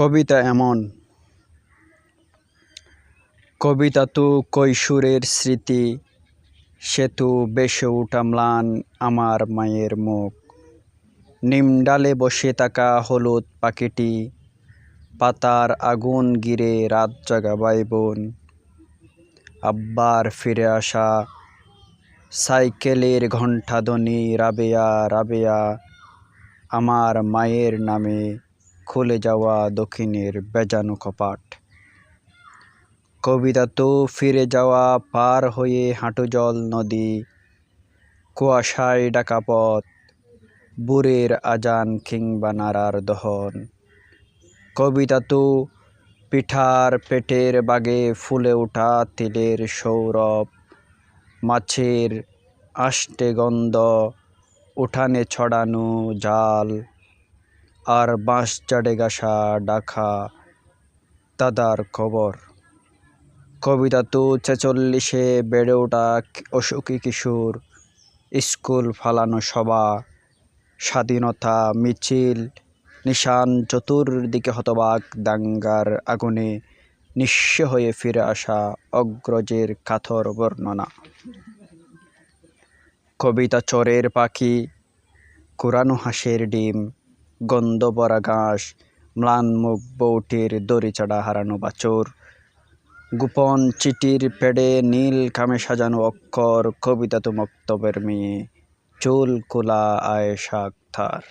কবিতা এমন। কবিতা তো কৈশোরের স্মৃতি সেতু বেসে উঠা ম্লান আমার মায়ের মুখ। নিমডালে বসে থাকা হলুদ পাখিটি, পাতার আগুন গিরে রাত জাগা ভাই বোন। আব্বার ফিরে আসা সাইকেলের ঘণ্টাধ্বনি রাবেয়া রাবেয়া, আমার মায়ের নামে খুলে যাওয়া দক্ষিণের বেজানো কপাট। কবিতা তো ফিরে যাওয়া পার হয়ে হাঁটুজল নদী, কুয়াশায় ডাকা পথ বুড়ের আজান কিংবা নারার দহন। কবিতা তো পিঠার পেটের বাগে ফুলে ওঠা তিলের সৌরভ, মাছের আষ্টে গন্ধ, উঠানে ছড়ানো জাল। আর বাঁশ চাড়ে গাছা ডাকা দাদার খবর। কবিতা তো ছেচল্লিশে বেড়ে ওঠা অসুখী কিশোর, স্কুল ফালানো সভা, স্বাধীনতা মিছিল, নিশান চতুর্দিকে হতবাক দাঙ্গার আগুনে নিঃস্ব হয়ে ফিরে আসা অগ্রজের কাথর বর্ণনা। কবিতা চরের পাখি, কোরানো হাঁসের ডিম গন্ধ ভরা ঘাস ম্লান মুখ বৌটির দড়ি চাড়া হারানো বাছর, গোপন চিঠির পেড়ে নীল কামে সাজানো অক্ষর, কবিতা তো মক্তবের মেয়ে, চুল কোলা আয়েশা আক্তার